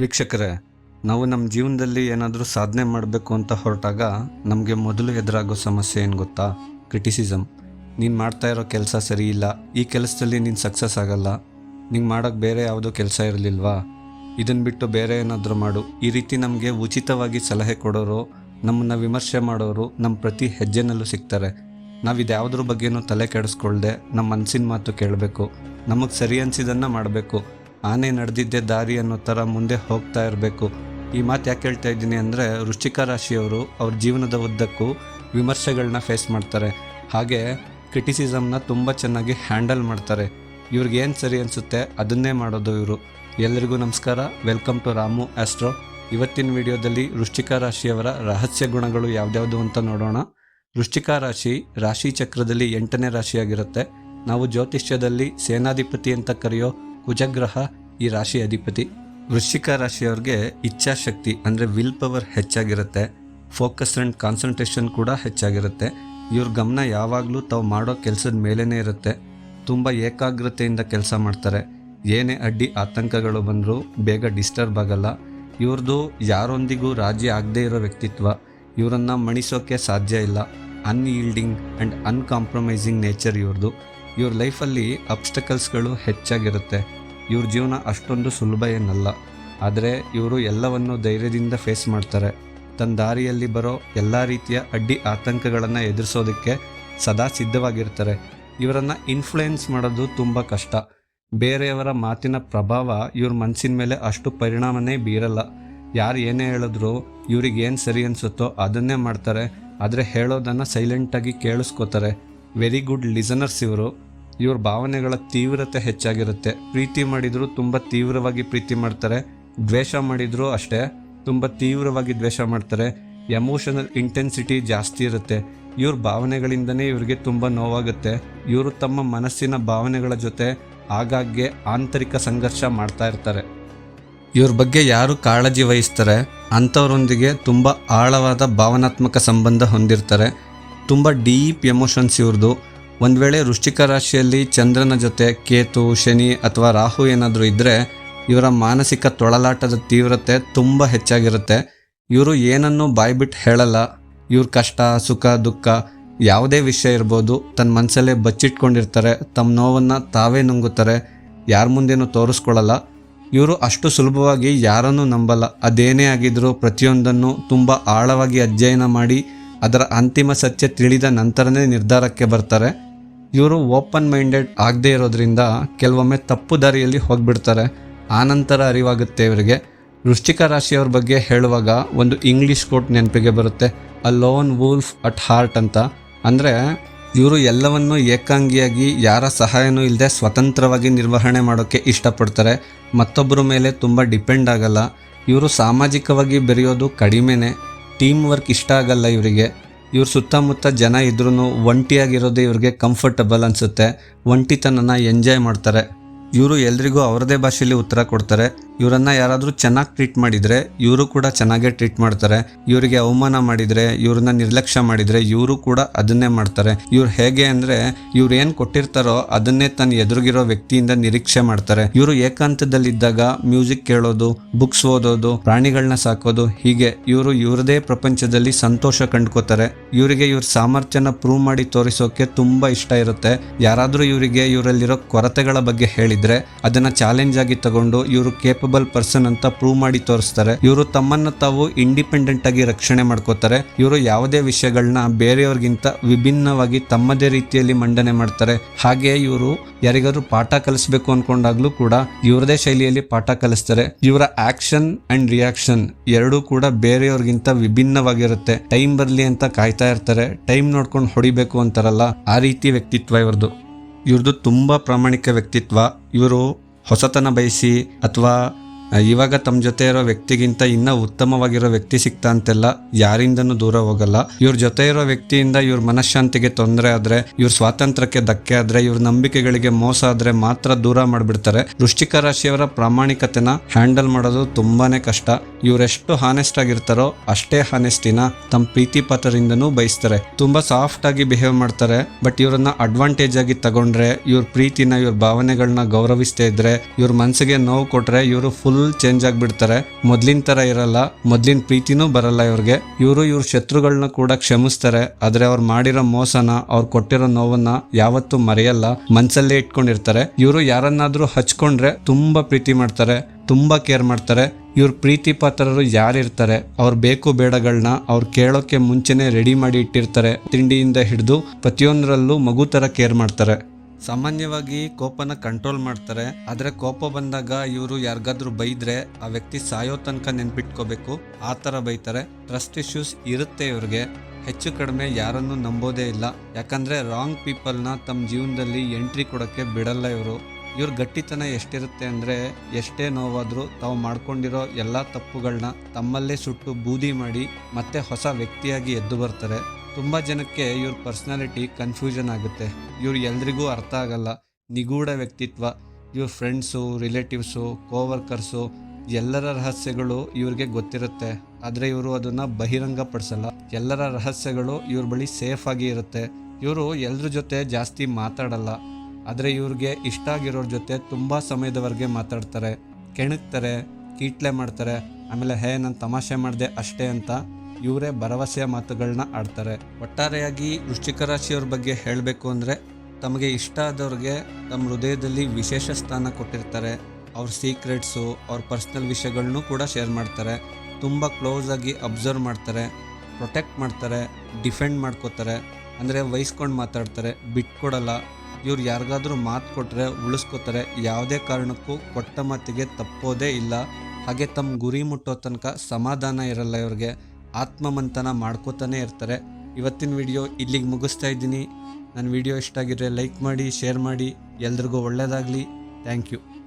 ವೀಕ್ಷಕರೇ, ನಾವು ನಮ್ಮ ಜೀವನದಲ್ಲಿ ಏನಾದರೂ ಸಾಧನೆ ಮಾಡಬೇಕು ಅಂತ ಹೊರಟಾಗ ನಮಗೆ ಮೊದಲು ಎದುರಾಗೋ ಸಮಸ್ಯೆ ಏನು ಗೊತ್ತಾ? ಕ್ರಿಟಿಸಿಸಮ್ ನೀನು ಮಾಡ್ತಾ ಇರೋ ಕೆಲಸ ಸರಿ ಇಲ್ಲ, ಈ ಕೆಲಸದಲ್ಲಿ ನೀನು ಸಕ್ಸಸ್ ಆಗಲ್ಲ. ನಿಂಗೆ ಮಾಡೋಕ್ಕೆ ಬೇರೆ ಯಾವುದೋ ಕೆಲಸ ಇರಲಿಲ್ವಾ? ಇದನ್ನು ಬಿಟ್ಟು ಬೇರೆ ಏನಾದರೂ ಮಾಡು. ಈ ರೀತಿ ನಮಗೆ ಉಚಿತವಾಗಿ ಸಲಹೆ ಕೊಡೋರು, ನಮ್ಮನ್ನು ವಿಮರ್ಶೆ ಮಾಡೋರು ನಮ್ಮ ಪ್ರತಿ ಹೆಜ್ಜೆನಲ್ಲೂ ಸಿಗ್ತಾರೆ. ನಾವು ಇದ್ಯಾವುದ್ರ ಬಗ್ಗೆನೂ ತಲೆ ಕೆಡಿಸ್ಕೊಳ್ದೆ ನಮ್ಮ ಮನಸ್ಸಿನ ಮಾತು ಕೇಳಬೇಕು. ನಮಗೆ ಸರಿ ಅನಿಸಿದ್ದನ್ನು ಮಾಡಬೇಕು. ಆನೆ ನಡೆದಿದ್ದೇ ದಾರಿ ಅನ್ನೋ ಥರ ಮುಂದೆ ಹೋಗ್ತಾ ಇರಬೇಕು. ಈ ಮಾತು ಯಾಕೆ ಹೇಳ್ತಾ ಇದ್ದೀನಿ ಅಂದರೆ ವೃಶ್ಚಿಕ ರಾಶಿಯವರು ಅವ್ರ ಜೀವನದ ಉದ್ದಕ್ಕೂ ವಿಮರ್ಶೆಗಳನ್ನ ಫೇಸ್ ಮಾಡ್ತಾರೆ. ಹಾಗೆ ಕ್ರಿಟಿಸಿಸಮ್ನ ತುಂಬ ಚೆನ್ನಾಗಿ ಹ್ಯಾಂಡಲ್ ಮಾಡ್ತಾರೆ. ಇವ್ರಿಗೆ ಏನು ಸರಿ ಅನಿಸುತ್ತೆ ಅದನ್ನೇ ಮಾಡೋದು ಇವರು. ಎಲ್ಲರಿಗೂ ನಮಸ್ಕಾರ. ವೆಲ್ಕಮ್ ಟು ರಾಮು ಆಸ್ಟ್ರೋ ಇವತ್ತಿನ ವಿಡಿಯೋದಲ್ಲಿ ವೃಶ್ಚಿಕ ರಾಶಿಯವರ ರಹಸ್ಯ ಗುಣಗಳು ಯಾವ್ದ್ಯಾವುದು ಅಂತ ನೋಡೋಣ. ವೃಶ್ಚಿಕ ರಾಶಿ ರಾಶಿ ಚಕ್ರದಲ್ಲಿ ಎಂಟನೇ ರಾಶಿಯಾಗಿರುತ್ತೆ. ನಾವು ಜ್ಯೋತಿಷ್ಯದಲ್ಲಿ ಸೇನಾಧಿಪತಿ ಅಂತ ಕರೆಯೋ ಕುಜಗ್ರಹ ಈ ರಾಶಿ ಅಧಿಪತಿ? ವೃಶ್ಚಿಕ ರಾಶಿಯವ್ರಿಗೆ ಇಚ್ಛಾಶಕ್ತಿ ಅಂದರೆ ವಿಲ್ ಪವರ್ ಹೆಚ್ಚಾಗಿರುತ್ತೆ. ಫೋಕಸ್ ಆ್ಯಂಡ್ ಕಾನ್ಸಂಟ್ರೇಷನ್ ಕೂಡ ಹೆಚ್ಚಾಗಿರುತ್ತೆ. ಇವ್ರ ಗಮನ ಯಾವಾಗಲೂ ತಾವು ಮಾಡೋ ಕೆಲಸದ ಮೇಲೇ ಇರುತ್ತೆ. ತುಂಬ ಏಕಾಗ್ರತೆಯಿಂದ ಕೆಲಸ ಮಾಡ್ತಾರೆ. ಏನೇ ಅಡ್ಡಿ ಆತಂಕಗಳು ಬಂದರೂ ಬೇಗ ಡಿಸ್ಟರ್ಬ್ ಆಗಲ್ಲ. ಇವ್ರದ್ದು ಯಾರೊಂದಿಗೂ ರಾಜಿ ಆಗದೇ ಇರೋ ವ್ಯಕ್ತಿತ್ವ. ಇವರನ್ನು ಮಣಿಸೋಕೆ ಸಾಧ್ಯ ಇಲ್ಲ. ಅನ್ಯೀಲ್ಡಿಂಗ್ ಆ್ಯಂಡ್ ಅನ್ಕಾಂಪ್ರಮೈಸಿಂಗ್ ನೇಚರ್ ಇವ್ರದ್ದು ಇವ್ರ ಲೈಫಲ್ಲಿ ಅಬ್ಸ್ಟಕಲ್ಸ್ಗಳು ಹೆಚ್ಚಾಗಿರುತ್ತೆ. ಇವ್ರ ಜೀವನ ಅಷ್ಟೊಂದು ಸುಲಭ ಏನಲ್ಲ. ಆದರೆ ಇವರು ಎಲ್ಲವನ್ನು ಧೈರ್ಯದಿಂದ ಫೇಸ್ ಮಾಡ್ತಾರೆ. ತನ್ನ ದಾರಿಯಲ್ಲಿ ಬರೋ ಎಲ್ಲ ರೀತಿಯ ಅಡ್ಡಿ ಆತಂಕಗಳನ್ನು ಎದುರಿಸೋದಕ್ಕೆ ಸದಾ ಸಿದ್ಧವಾಗಿರ್ತಾರೆ. ಇವರನ್ನು ಇನ್ಫ್ಲುಯೆನ್ಸ್ ಮಾಡೋದು ತುಂಬ ಕಷ್ಟ. ಬೇರೆಯವರ ಮಾತಿನ ಪ್ರಭಾವ ಇವ್ರ ಮನಸ್ಸಿನ ಮೇಲೆ ಅಷ್ಟು ಪರಿಣಾಮನೇ ಬೀರಲ್ಲ. ಯಾರು ಏನೇ ಹೇಳಿದ್ರು ಇವ್ರಿಗೆ ಏನು ಸರಿ ಅನಿಸುತ್ತೋ ಅದನ್ನೇ ಮಾಡ್ತಾರೆ. ಆದರೆ ಹೇಳೋದನ್ನು ಸೈಲೆಂಟಾಗಿ ಕೇಳಿಸ್ಕೋತಾರೆ. ವೆರಿ ಗುಡ್ ಲಿಸನರ್ಸ್ ಇವರು. ಇವ್ರ ಭಾವನೆಗಳ ತೀವ್ರತೆ ಹೆಚ್ಚಾಗಿರುತ್ತೆ. ಪ್ರೀತಿ ಮಾಡಿದ್ರು ತುಂಬ ತೀವ್ರವಾಗಿ ಪ್ರೀತಿ ಮಾಡ್ತಾರೆ. ದ್ವೇಷ ಮಾಡಿದ್ರು ಅಷ್ಟೇ ತುಂಬ ತೀವ್ರವಾಗಿ ದ್ವೇಷ ಮಾಡ್ತಾರೆ. ಎಮೋಷನಲ್ ಇಂಟೆನ್ಸಿಟಿ ಜಾಸ್ತಿ ಇರುತ್ತೆ. ಇವ್ರ ಭಾವನೆಗಳಿಂದನೇ ಇವ್ರಿಗೆ ತುಂಬ ನೋವಾಗುತ್ತೆ. ಇವರು ತಮ್ಮ ಮನಸ್ಸಿನ ಭಾವನೆಗಳ ಜೊತೆ ಆಗಾಗ್ಗೆ ಆಂತರಿಕ ಸಂಘರ್ಷ ಮಾಡ್ತಾ ಇರ್ತಾರೆ. ಇವ್ರ ಬಗ್ಗೆ ಯಾರು ಕಾಳಜಿ ವಹಿಸ್ತಾರೆ? ಅಂಥವರೊಂದಿಗೆ ತುಂಬ ಆಳವಾದ ಭಾವನಾತ್ಮಕ ಸಂಬಂಧ ಹೊಂದಿರ್ತಾರೆ. ತುಂಬ ಡೀಪ್ ಎಮೋಷನ್ಸ್ ಇವ್ರದ್ದು ಒಂದು ವೇಳೆ ವೃಶ್ಚಿಕ ರಾಶಿಯಲ್ಲಿ ಚಂದ್ರನ ಜೊತೆ ಕೇತು, ಶನಿ ಅಥವಾ ರಾಹು ಏನಾದರೂ ಇದ್ದರೆ ಇವರ ಮಾನಸಿಕ ತೊಳಲಾಟದ ತೀವ್ರತೆ ತುಂಬ ಹೆಚ್ಚಾಗಿರುತ್ತೆ. ಇವರು ಏನನ್ನೂ ಬಾಯ್ಬಿಟ್ಟು ಹೇಳಲ್ಲ. ಇವ್ರ ಕಷ್ಟ, ಸುಖ, ದುಃಖ ಯಾವುದೇ ವಿಷಯ ಇರ್ಬೋದು. ತನ್ನ ಮನಸ್ಸಲ್ಲೇ ಬಚ್ಚಿಟ್ಕೊಂಡಿರ್ತಾರೆ. ತಮ್ಮ ನೋವನ್ನು ತಾವೇ ನುಂಗುತ್ತಾರೆ. ಯಾರ ಮುಂದೇನೂ ತೋರಿಸ್ಕೊಳ್ಳಲ್ಲ ಇವರು ಅಷ್ಟು ಸುಲಭವಾಗಿ ಯಾರನ್ನೂ ನಂಬಲ್ಲ. ಅದೇನೇ ಆಗಿದ್ರೂ ಪ್ರತಿಯೊಂದನ್ನು ತುಂಬ ಆಳವಾಗಿ ಅಧ್ಯಯನ ಮಾಡಿ ಅದರ ಅಂತಿಮ ಸತ್ಯ ತಿಳಿದ ನಂತರನೇ ನಿರ್ಧಾರಕ್ಕೆ ಬರ್ತಾರೆ. ಇವರು ಓಪನ್ ಮೈಂಡೆಡ್ ಆಗದೇ ಇರೋದ್ರಿಂದ ಕೆಲವೊಮ್ಮೆ ತಪ್ಪು ದಾರಿಯಲ್ಲಿ ಹೋಗ್ಬಿಡ್ತಾರೆ. ಆನಂತರ ಅರಿವಾಗುತ್ತೆ ಇವರಿಗೆ. ವೃಶ್ಚಿಕ ರಾಶಿಯವ್ರ ಬಗ್ಗೆ ಹೇಳುವಾಗ ಒಂದು ಇಂಗ್ಲಿಷ್ ಕೋಟ್ ನೆನಪಿಗೆ ಬರುತ್ತೆ. A lone wolf at heart ಅಂತ. ಅಂದರೆ ಇವರು ಎಲ್ಲವನ್ನೂ ಏಕಾಂಗಿಯಾಗಿ, ಯಾರ ಸಹಾಯನೂ ಇಲ್ಲದೆ ಸ್ವತಂತ್ರವಾಗಿ ನಿರ್ವಹಣೆ ಮಾಡೋಕ್ಕೆ ಇಷ್ಟಪಡ್ತಾರೆ. ಮತ್ತೊಬ್ಬರ ಮೇಲೆ ತುಂಬ ಡಿಪೆಂಡ್ ಆಗಲ್ಲ. ಇವರು ಸಾಮಾಜಿಕವಾಗಿ ಬೆರೆಯೋದು ಕಡಿಮೆನೇ. ಟೀಮ್ ವರ್ಕ್ ಇಷ್ಟ ಆಗಲ್ಲ ಇವರಿಗೆ. ಇವ್ರ ಸುತ್ತಮುತ್ತ ಜನ ಇದ್ರೂ ಒಂಟಿಯಾಗಿರೋದೇ ಇವ್ರಿಗೆ ಕಂಫರ್ಟಬಲ್ ಅನಿಸುತ್ತೆ. ಒಂಟಿತನನ ಎಂಜಾಯ್ ಮಾಡ್ತಾರೆ. ಇವರು ಎಲ್ರಿಗೂ ಅವರದೇ ಭಾಷೆಯಲ್ಲಿ ಉತ್ತರ ಕೊಡ್ತಾರೆ. ಇವರನ್ನ ಯಾರಾದರೂ ಚೆನ್ನಾಗಿ ಟ್ರೀಟ್ ಮಾಡಿದರೆ ಇವರು ಕೂಡ ಚೆನ್ನಾಗೇ ಟ್ರೀಟ್ ಮಾಡ್ತಾರೆ. ಇವರಿಗೆ ಅವಮಾನ ಮಾಡಿದರೆ, ಇವ್ರನ್ನ ನಿರ್ಲಕ್ಷ್ಯ ಮಾಡಿದರೆ ಇವರು ಕೂಡ ಅದನ್ನೇ ಮಾಡ್ತಾರೆ. ಇವ್ರು ಹೇಗೆ ಅಂದರೆ ಇವ್ರು ಏನು ಕೊಟ್ಟಿರ್ತಾರೋ ಅದನ್ನೇ ತನ್ನ ಎದುರುಗಿರೋ ವ್ಯಕ್ತಿಯಿಂದ ನಿರೀಕ್ಷೆ ಮಾಡ್ತಾರೆ. ಇವರು ಏಕಾಂತದಲ್ಲಿದ್ದಾಗ ಮ್ಯೂಸಿಕ್ ಕೇಳೋದು, ಬುಕ್ಸ್ ಓದೋದು ಪ್ರಾಣಿಗಳನ್ನ ಸಾಕೋದು, ಹೀಗೆ ಇವರು ಇವರದೇ ಪ್ರಪಂಚದಲ್ಲಿ ಸಂತೋಷ ಕಂಡ್ಕೋತಾರೆ. ಇವರಿಗೆ ಇವ್ರ ಸಾಮರ್ಥ್ಯನ ಪ್ರೂವ್ ಮಾಡಿ ತೋರಿಸೋಕೆ ತುಂಬಾ ಇಷ್ಟ ಇರುತ್ತೆ. ಯಾರಾದರೂ ಇವರಿಗೆ ಇವರಲ್ಲಿರೋ ಕೊರತೆಗಳ ಬಗ್ಗೆ ಹೇಳಿದ್ರೆ ಅದನ್ನ ಚಾಲೆಂಜ್ ಆಗಿ ತಗೊಂಡು ಇವರು ಕೇಪಬಲ್ ಪರ್ಸನ್ ಅಂತ ಪ್ರೂವ್ ಮಾಡಿ ತೋರಿಸ್ತಾರೆ. ಇವರು ತಮ್ಮನ್ನ ತಾವು ಇಂಡಿಪೆಂಡೆಂಟ್ ಆಗಿ ರಕ್ಷಣೆ ಮಾಡ್ಕೋತಾರೆ. ಇವರು ಯಾವುದೇ ವಿಷಯಗಳನ್ನ ಬೇರೆಯವ್ರಿಗಿಂತ ವಿಭಿನ್ನವಾಗಿ ತಮ್ಮದೇ ರೀತಿಯಲ್ಲಿ ಮಂಡನೆ ಮಾಡ್ತಾರೆ. ಹಾಗೆ ಇವರು ಯಾರಿಗಾದ್ರೂ ಪಾಠ ಕಲಿಸ್ಬೇಕು ಅನ್ಕೊಂಡಾಗ್ಲೂ ಕೂಡ ಇವರದೇ ಶೈಲಿಯಲ್ಲಿ ಪಾಠ ಕಲಿಸ್ತಾರೆ. ಇವರ ಆಕ್ಷನ್ ಅಂಡ್ ರಿಯಾಕ್ಷನ್ ಎರಡೂ ಕೂಡ ಬೇರೆಯವ್ರಿಗಿಂತ ವಿಭಿನ್ನವಾಗಿರುತ್ತೆ. ಟೈಮ್ ಬರಲಿ ಅಂತ ಕಾಯ್ತಾ ಇರ್ತಾರೆ. ಟೈಮ್ ನೋಡ್ಕೊಂಡು ಹೊಡಿಬೇಕು ಅಂತಾರಲ್ಲ, ಆ ರೀತಿ ವ್ಯಕ್ತಿತ್ವ ಇವ್ರದ್ದು ಇವ್ರದ್ದು ತುಂಬ ಪ್ರಾಮಾಣಿಕ ವ್ಯಕ್ತಿತ್ವ. ಇವರು ಹೊಸತನ ಬಯಸಿ ಅಥವಾ ಇವಾಗ ತಮ್ಮ ಜೊತೆ ಇರೋ ವ್ಯಕ್ತಿಗಿಂತ ಇನ್ನೂ ಉತ್ತಮವಾಗಿರೋ ವ್ಯಕ್ತಿ ಸಿಗ್ತಾ ಅಂತೆಲ್ಲ ಯಾರಿಂದನೂ ದೂರ ಹೋಗಲ್ಲ. ಇವ್ರ ಜೊತೆ ಇರೋ ವ್ಯಕ್ತಿಯಿಂದ ಇವ್ರ ಮನಃಶಾಂತಿಗೆ ತೊಂದರೆ ಆದ್ರೆ, ಇವ್ರ ಸ್ವಾತಂತ್ರ್ಯಕ್ಕೆ ಧಕ್ಕೆ ಆದ್ರೆ, ಇವ್ರ ನಂಬಿಕೆಗಳಿಗೆ ಮೋಸ ಆದ್ರೆ ಮಾತ್ರ ದೂರ ಮಾಡಿಬಿಡ್ತಾರೆ. ವೃಶ್ಚಿಕ ರಾಶಿಯವರ ಪ್ರಾಮಾಣಿಕತೆನ ಹ್ಯಾಂಡಲ್ ಮಾಡೋದು ತುಂಬಾನೇ ಕಷ್ಟ. ಇವರೆಷ್ಟು ಹಾನೆಸ್ಟ್ ಆಗಿರ್ತಾರೋ ಅಷ್ಟೇ ಹಾನೆಸ್ಟಿನ ತಮ್ಮ ಪ್ರೀತಿ ಪಾತ್ರರಿಂದನೂ ಬಯಸ್ತಾರೆ. ತುಂಬಾ ಸಾಫ್ಟ್ ಆಗಿ ಬಿಹೇವ್ ಮಾಡ್ತಾರೆ ಬಟ್ ಇವರನ್ನ ಅಡ್ವಾಂಟೇಜ್ ಆಗಿ ತಗೊಂಡ್ರೆ, ಇವ್ರ ಪ್ರೀತಿನ, ಇವ್ರ ಭಾವನೆಗಳನ್ನ ಗೌರವಿಸ್ತಾ ಇದ್ರೆ, ಇವ್ರ ಮನಸ್ಸಿಗೆ ನೋವು ಕೊಟ್ರೆ ಇವರು ಫುಲ್ ಚೇಂಜ್ ಆಗಿಬಿಡ್ತಾರೆ. ಮೊದ್ಲಿನ ತರ ಇರಲ್ಲ. ಮೊದ್ಲಿನ ಪ್ರೀತಿನೂ ಬರಲ್ಲ ಇವ್ರಿಗೆ. ಇವರು ಇವ್ರ ಶತ್ರುಗಳನ್ನ ಕೂಡ ಕ್ಷಮಿಸ್ತಾರೆ. ಆದ್ರೆ ಅವ್ರು ಮಾಡಿರೋ ಮೋಸನ, ಅವ್ರು ಕೊಟ್ಟಿರೋ ನೋವನ್ನ ಯಾವತ್ತೂ ಮರೆಯಲ್ಲ. ಮನ್ಸಲ್ಲೇ ಇಟ್ಕೊಂಡಿರ್ತಾರೆ. ಇವರು ಯಾರನ್ನಾದ್ರೂ ಹಚ್ಕೊಂಡ್ರೆ ತುಂಬಾ ಪ್ರೀತಿ ಮಾಡ್ತಾರೆ. ತುಂಬಾ ಕೇರ್ ಮಾಡ್ತಾರೆ. ಇವ್ರ ಪ್ರೀತಿ ಪಾತ್ರರು ಯಾರಿರ್ತಾರೆ? ಅವ್ರ ಬೇಕು ಬೇಡಗಳನ್ನ ಅವ್ರು ಕೇಳೋಕೆ ಮುಂಚೆನೆ ರೆಡಿ ಮಾಡಿ ಇಟ್ಟಿರ್ತಾರೆ. ತಿಂಡಿಯಿಂದ ಹಿಡಿದು ಪ್ರತಿಯೊಂದರಲ್ಲೂ ಮಗು ತರ ಕೇರ್ ಮಾಡ್ತಾರೆ. ಸಾಮಾನ್ಯವಾಗಿ ಕೋಪನ ಕಂಟ್ರೋಲ್ ಮಾಡ್ತಾರೆ, ಆದರೆ ಕೋಪ ಬಂದಾಗ ಇವರು ಯಾರಿಗಾದ್ರೂ ಬೈದ್ರೆ ಆ ವ್ಯಕ್ತಿ ಸಾಯೋ ತನಕ ನೆನ್ಪಿಟ್ಕೋಬೇಕು, ಆ ಥರ ಬೈತಾರೆ. ಟ್ರಸ್ಟ್ ಇಶ್ಯೂಸ್ ಇರುತ್ತೆ ಇವ್ರಿಗೆ. ಹೆಚ್ಚು ಕಡಿಮೆ ಯಾರನ್ನು ನಂಬೋದೇ ಇಲ್ಲ. ಯಾಕಂದ್ರೆ ರಾಂಗ್ ಪೀಪಲ್ನ ತಮ್ಮ ಜೀವನದಲ್ಲಿ ಎಂಟ್ರಿ ಕೊಡೋಕ್ಕೆ ಬಿಡಲ್ಲ ಇವರು. ಇವ್ರ ಗಟ್ಟಿತನ ಎಷ್ಟಿರುತ್ತೆ ಅಂದರೆ, ಎಷ್ಟೇ ನೋವಾದರೂ ತಾವು ಮಾಡ್ಕೊಂಡಿರೋ ಎಲ್ಲ ತಪ್ಪುಗಳನ್ನ ತಮ್ಮಲ್ಲೇ ಸುಟ್ಟು ಬೂದಿ ಮಾಡಿ ಮತ್ತೆ ಹೊಸ ವ್ಯಕ್ತಿಯಾಗಿ ಎದ್ದು ಬರ್ತಾರೆ. ತುಂಬ ಜನಕ್ಕೆ ಇವ್ರ ಪರ್ಸ್ನಾಲಿಟಿ ಕನ್ಫ್ಯೂಷನ್ ಆಗುತ್ತೆ. ಇವ್ರು ಎಲ್ರಿಗೂ ಅರ್ಥ ಆಗಲ್ಲ. ನಿಗೂಢ ವ್ಯಕ್ತಿತ್ವ, ಇವ್ರ ಫ್ರೆಂಡ್ಸು ರಿಲೇಟಿವ್ಸು ಕೋವರ್ಕರ್ಸು ಎಲ್ಲರ ರಹಸ್ಯಗಳು ಇವ್ರಿಗೆ ಗೊತ್ತಿರುತ್ತೆ. ಆದರೆ ಇವರು ಅದನ್ನು ಬಹಿರಂಗಪಡಿಸಲ್ಲ. ಎಲ್ಲರ ರಹಸ್ಯಗಳು ಇವ್ರ ಬಳಿ ಸೇಫ್ ಆಗಿ ಇರುತ್ತೆ. ಇವರು ಎಲ್ಲರ ಜೊತೆ ಜಾಸ್ತಿ ಮಾತಾಡಲ್ಲ. ಆದರೆ ಇವ್ರಿಗೆ ಇಷ್ಟ ಆಗಿರೋರ ಜೊತೆ ತುಂಬ ಸಮಯದವರೆಗೆ ಮಾತಾಡ್ತಾರೆ. ಕೆಣಕ್ತಾರೆ, ಕೀಟ್ಲೆ ಮಾಡ್ತಾರೆ. ಆಮೇಲೆ, ಹೇ, ನಾನು ತಮಾಷೆ ಮಾಡಿದೆ ಅಷ್ಟೇ ಅಂತ ಇವರೇ ಭರವಸೆಯ ಮಾತುಗಳನ್ನ ಆಡ್ತಾರೆ. ಒಟ್ಟಾರೆಯಾಗಿ ವೃಶ್ಚಿಕ ರಾಶಿಯವ್ರ ಬಗ್ಗೆ ಹೇಳಬೇಕು ಅಂದರೆ ತಮಗೆ ಇಷ್ಟ ಆದವ್ರಿಗೆ ತಮ್ಮ ಹೃದಯದಲ್ಲಿ ವಿಶೇಷ ಸ್ಥಾನ ಕೊಟ್ಟಿರ್ತಾರೆ. ಅವ್ರ ಸೀಕ್ರೆಟ್ಸು, ಅವ್ರ ಪರ್ಸ್ನಲ್ ವಿಷಯಗಳನ್ನೂ ಕೂಡ ಶೇರ್ ಮಾಡ್ತಾರೆ. ತುಂಬ ಕ್ಲೋಸ್ ಆಗಿ ಅಬ್ಸರ್ವ್ ಮಾಡ್ತಾರೆ, ಪ್ರೊಟೆಕ್ಟ್ ಮಾಡ್ತಾರೆ, ಡಿಫೆಂಡ್ ಮಾಡ್ಕೋತಾರೆ. ಅಂದರೆ ವಹಿಸ್ಕೊಂಡು ಮಾತಾಡ್ತಾರೆ ಬಿಟ್ಕೊಡಲ್ಲ ಇವ್ರು ಯಾರಿಗಾದರೂ ಮಾತು ಕೊಟ್ಟರೆ ಉಳಿಸ್ಕೋತಾರೆ. ಯಾವುದೇ ಕಾರಣಕ್ಕೂ ಕೊಟ್ಟ ಮಾತಿಗೆ ತಪ್ಪೋದೇ ಇಲ್ಲ. ಹಾಗೆ ತಮ್ಮ ಗುರಿ ಮುಟ್ಟೋ ತನಕ ಸಮಾಧಾನ ಇರಲ್ಲ ಇವ್ರಿಗೆ. ಆತ್ಮಮಂಥನ ಮಾಡ್ಕೋತಾನೆ ಇರ್ತಾರೆ. ಇವತ್ತಿನ ವಿಡಿಯೋ ಇಲ್ಲಿಗೆ ಮುಗಿಸ್ತಾ ಇದ್ದೀನಿ. ನನ್ನ ವಿಡಿಯೋ ಇಷ್ಟ ಆಗಿದ್ರೆ ಲೈಕ್ ಮಾಡಿ, ಶೇರ್ ಮಾಡಿ. ಎಲ್ರಿಗೂ ಒಳ್ಳೆಯದಾಗಲಿ ಥ್ಯಾಂಕ್ ಯು.